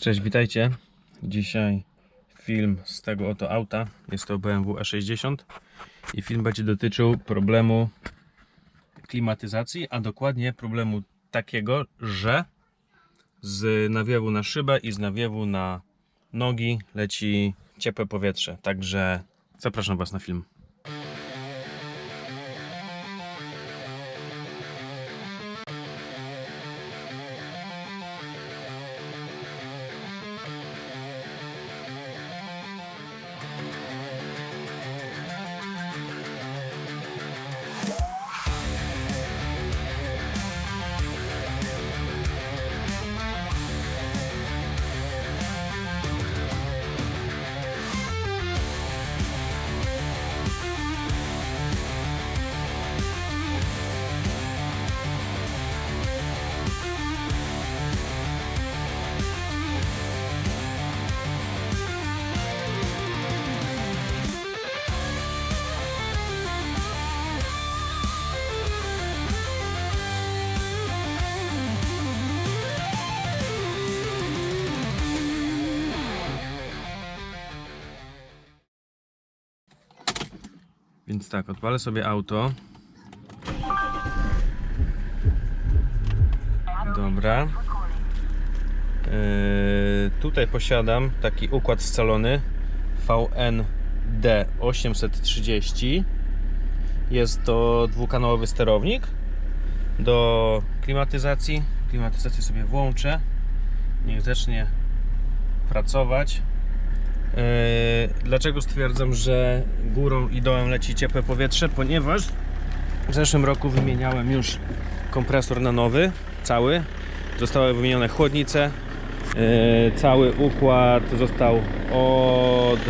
Cześć, witajcie. Dzisiaj film z tego oto auta. Jest to BMW E60 i film będzie dotyczył problemu klimatyzacji, a dokładnie problemu takiego, że z nawiewu na szybę i z nawiewu na nogi leci ciepłe powietrze. Także zapraszam Was na film. Więc tak, odpalę sobie auto. Dobra. Yy, tutaj posiadam taki układ scalony VND 830. Jest to dwukanałowy sterownik do klimatyzacji. Klimatyzację sobie włączę. Niech zacznie pracować. Yy, Dlaczego stwierdzam, że górą i dołem leci ciepłe powietrze? Ponieważ w zeszłym roku wymieniałem już kompresor na nowy, cały. Zostały wymienione chłodnice. Yy, Cały układ został od...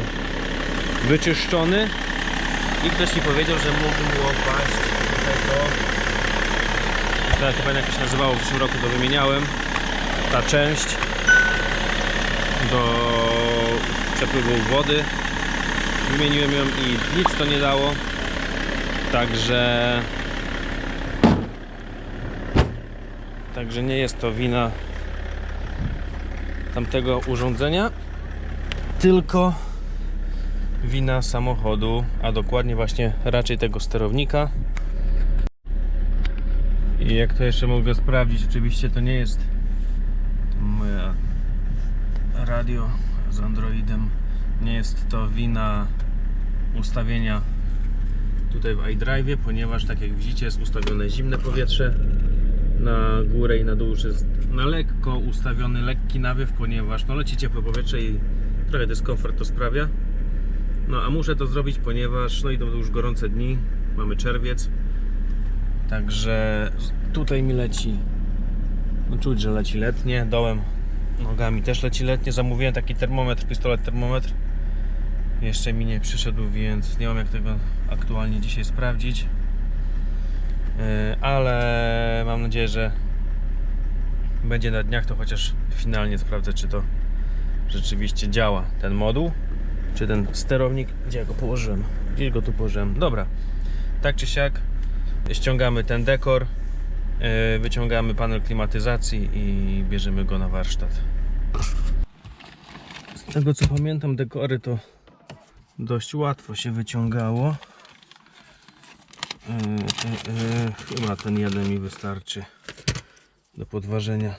wyczyszczony. I ktoś mi powiedział, że mógł mu opaść tego. Teraz to pamiętam jak się nazywało, w zeszłym roku to wymieniałem. Ta część do przepływu wody. Wymieniłem ją i nic to nie dało. Także Także nie jest to wina tamtego urządzenia, tylko wina samochodu, a dokładnie właśnie raczej tego sterownika. I jak to jeszcze mogę sprawdzić, oczywiście to nie jest moja radio Androidem. Nie jest to wina ustawienia tutaj w iDrive, ponieważ tak jak widzicie jest ustawione zimne powietrze na górę i na dół już jest na lekko ustawiony lekki nawiew, ponieważ no leci ciepłe powietrze i trochę dyskomfort to sprawia. No a muszę to zrobić, ponieważ no idą już gorące dni, mamy czerwiec. Także tutaj mi leci no czuć, że leci letnie, dołem nogami też leci letnie. Zamówiłem taki termometr, pistolet termometr. Jeszcze mi nie przyszedł, więc nie mam jak tego aktualnie dzisiaj sprawdzić. Yy, Ale mam nadzieję, że będzie na dniach, to chociaż finalnie sprawdzę, czy to rzeczywiście działa ten moduł, czy ten sterownik. Gdzie ja go położyłem? Gdzieś go tu położyłem. Dobra, tak czy siak ściągamy ten dekor. Yy, Wyciągamy panel klimatyzacji i bierzemy go na warsztat. Z tego co pamiętam, dekory to dość łatwo się wyciągało. Yy, yy, Chyba ten jeden mi wystarczy do podważenia.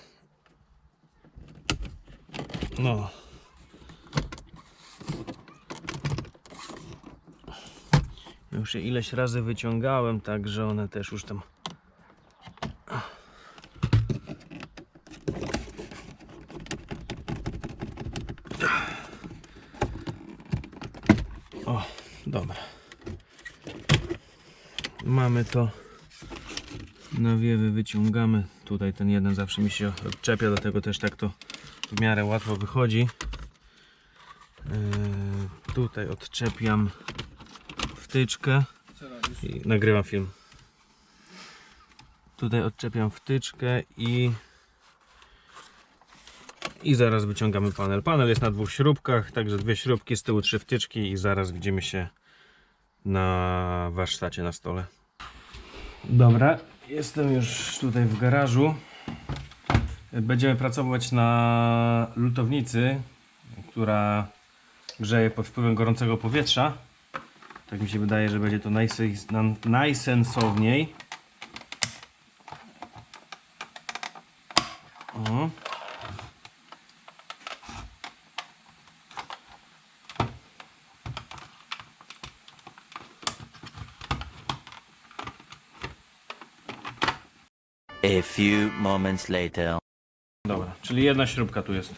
No. Już je ileś razy wyciągałem, także one też już tam O, dobra. Mamy to. Nawiewy wyciągamy. Tutaj ten jeden zawsze mi się odczepia, dlatego też tak to w miarę łatwo wychodzi. Yy, tutaj odczepiam wtyczkę i nagrywam film. Tutaj odczepiam wtyczkę i i zaraz wyciągamy panel. Panel jest na dwóch śrubkach, także dwie śrubki, z tyłu trzy wtyczki i zaraz widzimy się na warsztacie na stole. Dobra, jestem już tutaj w garażu. Będziemy pracować na lutownicy, która grzeje pod wpływem gorącego powietrza. Tak mi się wydaje, że będzie to najsens- na- najsensowniej. O. A few moments later. Dobra, czyli jedna śrubka tu jest.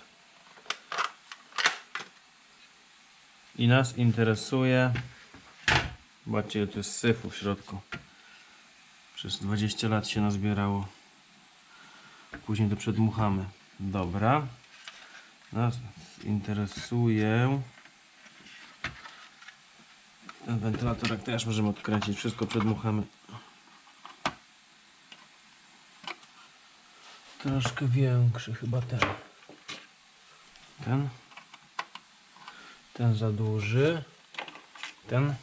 I nas interesuje. Zobaczcie, ile tu jest syfu w środku. Przez 20 lat się nazbierało. Później to przedmuchamy. Dobra. Nas interesuje. Ten wentylatorek też możemy odkręcić. Wszystko przedmuchamy. Troszkę większy chyba ten. Ten. Ten za duży. Ten.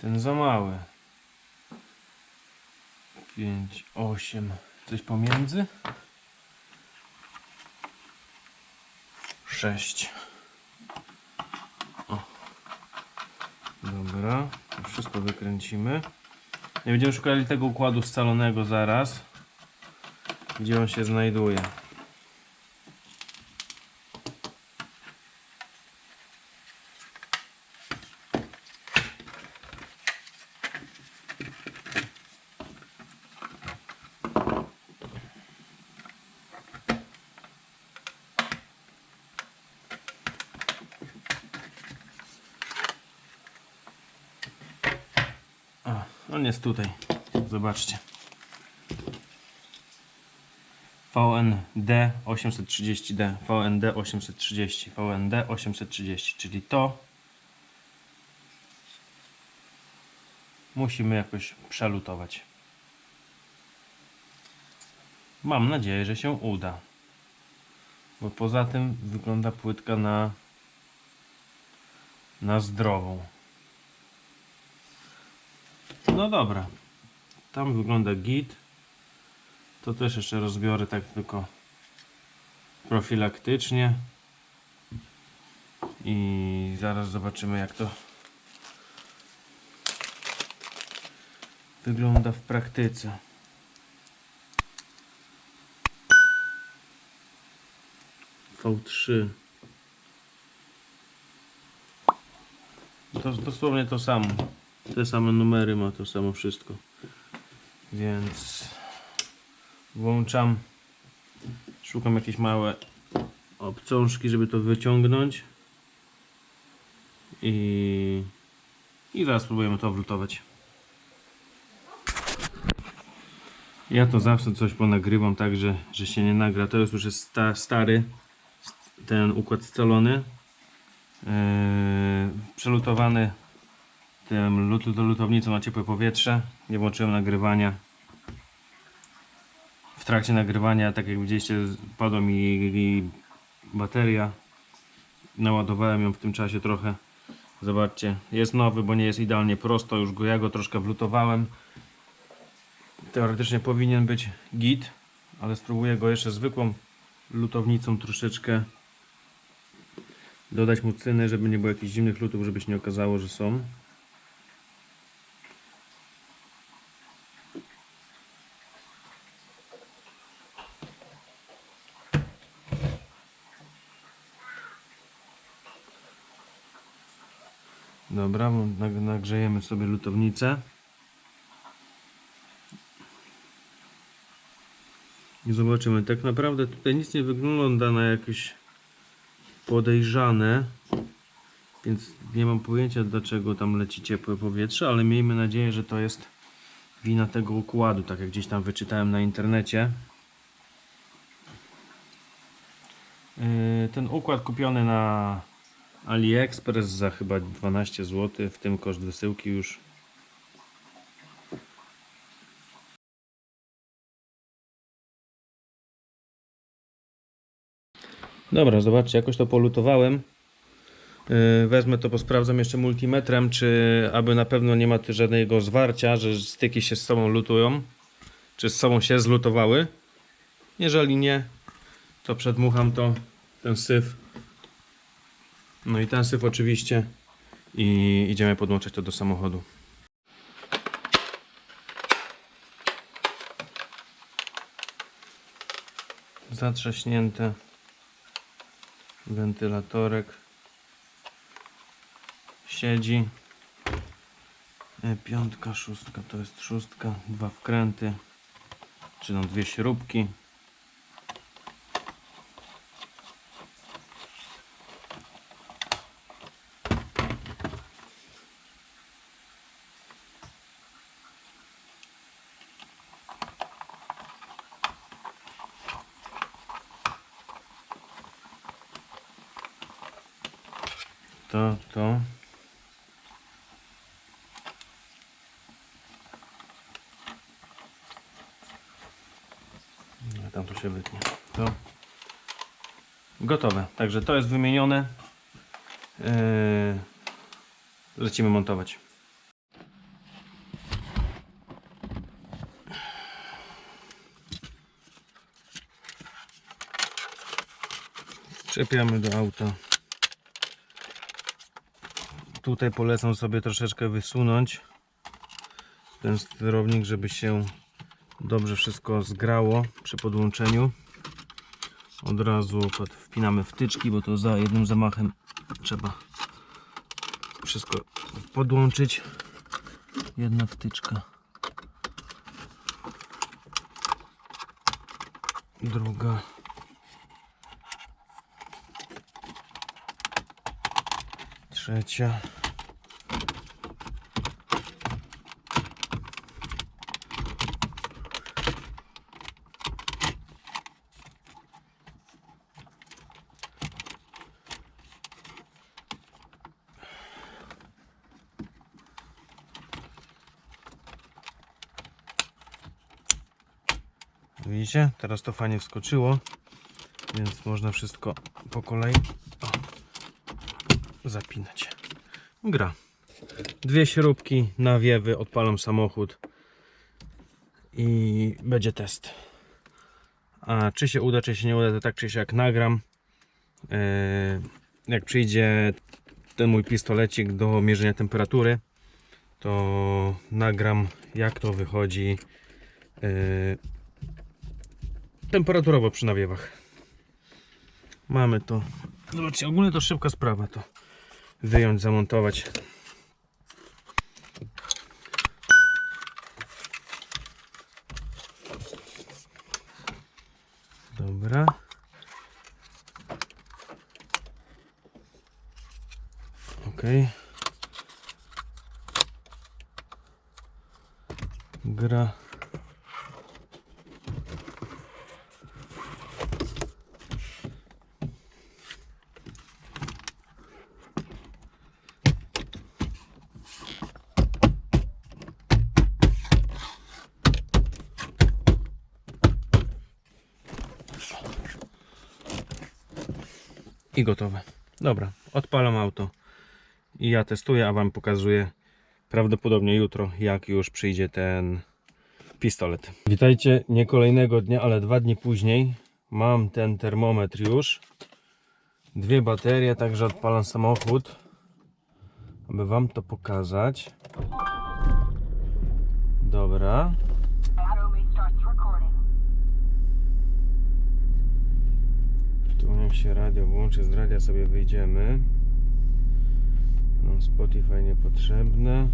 Ten za mały. 5, 8. Coś pomiędzy? 6. Dobra, wszystko wykręcimy. Nie będziemy szukali tego układu scalonego zaraz. Gdzie on się znajduje. A, on jest tutaj. Zobaczcie. VND 830D, VND 830, VND 830, czyli to musimy jakoś przelutować. Mam nadzieję, że się uda. Bo poza tym wygląda płytka na na zdrową. No dobra. Tam wygląda git. To też jeszcze rozbiorę tak tylko profilaktycznie. I zaraz zobaczymy jak to wygląda w praktyce. V3 To dosłownie to samo. Te same numery ma to samo wszystko. Więc włączam. Szukam jakieś małe obcążki, żeby to wyciągnąć. I, i zaraz spróbujemy to wlutować. Ja to zawsze coś ponagrywam tak, że, że się nie nagra. To jest już jest sta, stary ten układ scalony. Yy, przelutowany tym lut, lutownicą na ciepłe powietrze. Nie włączyłem nagrywania. W trakcie nagrywania, tak jak widzieliście, padła mi bateria. Naładowałem ją w tym czasie trochę. Zobaczcie, jest nowy, bo nie jest idealnie prosto. Już go ja go troszkę wlutowałem. Teoretycznie powinien być git, ale spróbuję go jeszcze zwykłą lutownicą troszeczkę dodać mu cyny, żeby nie było jakichś zimnych lutów, żeby się nie okazało, że są. Dobra, nagrzejemy sobie lutownicę. I zobaczymy. Tak naprawdę tutaj nic nie wygląda na jakieś podejrzane. Więc nie mam pojęcia dlaczego tam leci ciepłe powietrze, ale miejmy nadzieję, że to jest wina tego układu, tak jak gdzieś tam wyczytałem na internecie. Yy, Ten układ kupiony na AliExpress za chyba 12 zł, w tym koszt wysyłki już. Dobra, zobaczcie, jakoś to polutowałem. Yy, Wezmę to, posprawdzam jeszcze multimetrem, czy aby na pewno nie ma tu żadnego zwarcia, że styki się z sobą lutują, czy z sobą się zlutowały. Jeżeli nie, to przedmucham to, ten syf. No i ten syf oczywiście. I idziemy podłączać to do samochodu. Zatrzaśnięte wentylatorek. Siedzi. E, piątka, szóstka to jest szóstka. Dwa wkręty. Czy no dwie śrubki to to tam to się wytnie. To gotowe. Także to jest wymienione. Yy, lecimy montować. Czepiamy do auta. Tutaj polecam sobie troszeczkę wysunąć ten sterownik, żeby się dobrze wszystko zgrało przy podłączeniu. Od razu wpinamy wtyczki, bo to za jednym zamachem trzeba wszystko podłączyć. Jedna wtyczka. Druga. Trzecia. Widzicie? Teraz to fajnie wskoczyło, więc można wszystko po kolei o, zapinać. Gra. Dwie śrubki, nawiewy, odpalam samochód i będzie test. A czy się uda, czy się nie uda, to tak czy siak nagram. Yy, Jak przyjdzie ten mój pistolecik do mierzenia temperatury, to nagram jak to wychodzi yy, temperaturowo przy nawiewach. Mamy to. Zobaczcie, ogólnie to szybka sprawa to wyjąć, zamontować. Dobra. Ok. Gra. I gotowe. Dobra, odpalam auto i ja testuję, a Wam pokazuję prawdopodobnie jutro, jak już przyjdzie ten pistolet. Witajcie, nie kolejnego dnia, ale dwa dni później. Mam ten termometr już. Dwie baterie, także odpalam samochód, aby Wam to pokazać. Dobra. Tu niech się radio włączy, z radia sobie wyjdziemy. No, Spotify niepotrzebne.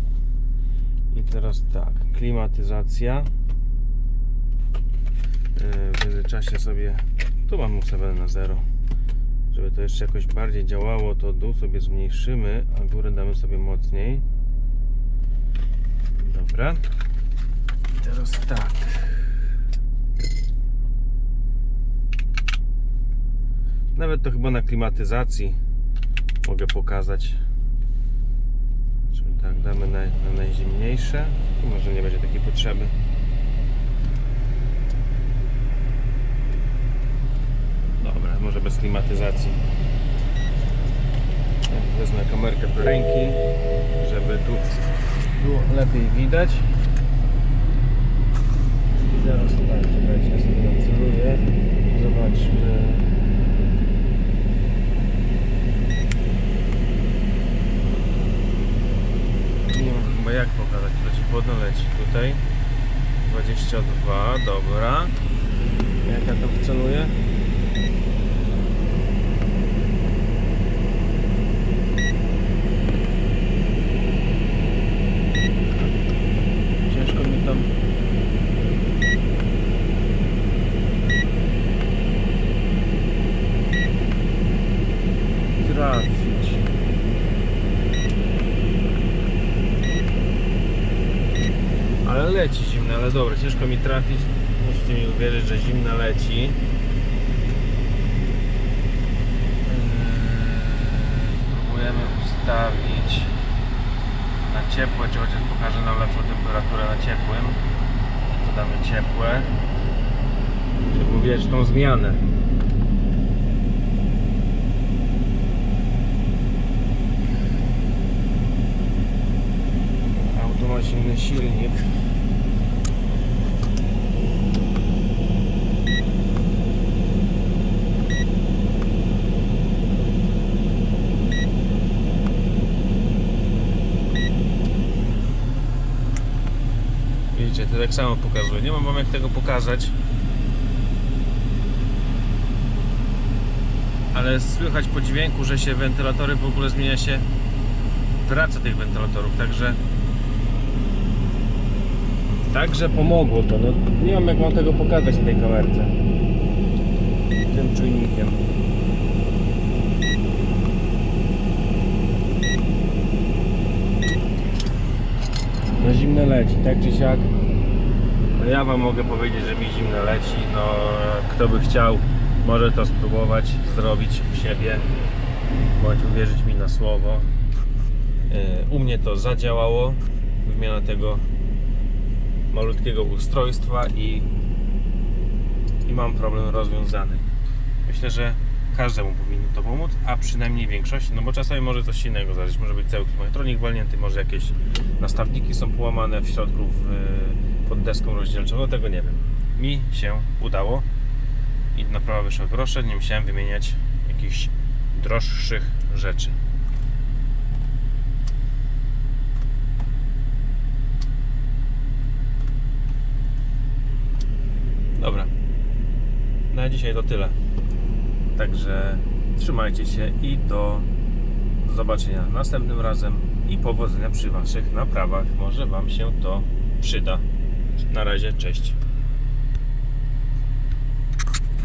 I teraz tak, klimatyzacja. Yy, W międzyczasie sobie, tu mam ustawione na 0. Żeby to jeszcze jakoś bardziej działało, to dół sobie zmniejszymy, a górę damy sobie mocniej. Dobra. I teraz tak. Nawet to chyba na klimatyzacji mogę pokazać. Czyli tak, damy na, na najzimniejsze. Tu może nie będzie takiej potrzeby. Dobra, może bez klimatyzacji. Wezmę kamerkę do ręki, żeby tu było lepiej widać. I zaraz tak, czekajcie, sobie naceluję. Zobaczmy. Chyba jak pokazać, to ci chłodno leci tutaj. 22, dobra. Jak ja to wyceluję? Ciężko mi tam. Trafić. Ale dobra, ciężko mi trafić. Musicie mi uwierzyć, że zimna leci. Eee, Spróbujemy ustawić na ciepłe, czy chociaż pokażę nam lepszą temperaturę na ciepłym. Co damy ciepłe. Żeby uwierzyć tą zmianę. Auto ma silny silnik. Widzicie, to tak samo pokazuje. Nie mam jak tego pokazać. Ale słychać po dźwięku, że się wentylatory w ogóle zmienia się praca tych wentylatorów, także Także pomogło to. No, nie wiem jak mam tego pokazać na tej kamerce. Tym czujnikiem. No zimne leci, tak czy siak. No ja wam mogę powiedzieć, że mi zimne leci. No kto by chciał, może to spróbować zrobić u siebie. Bądź uwierzyć mi na słowo. Yy, U mnie to zadziałało. Wymiana tego malutkiego ustrojstwa i, i mam problem rozwiązany. Myślę, że każdemu powinno to pomóc, a przynajmniej większości, no bo czasami może coś innego zdarzyć. Może być cały elektronik walnięty, może jakieś nastawniki są połamane w środku w, pod deską rozdzielczą, no tego nie wiem. Mi się udało i naprawa wyszła grosze, nie musiałem wymieniać jakichś droższych rzeczy. Dobra. Na dzisiaj to tyle. Także trzymajcie się i do zobaczenia następnym razem i powodzenia przy Waszych naprawach. Może Wam się to przyda. Na razie, cześć.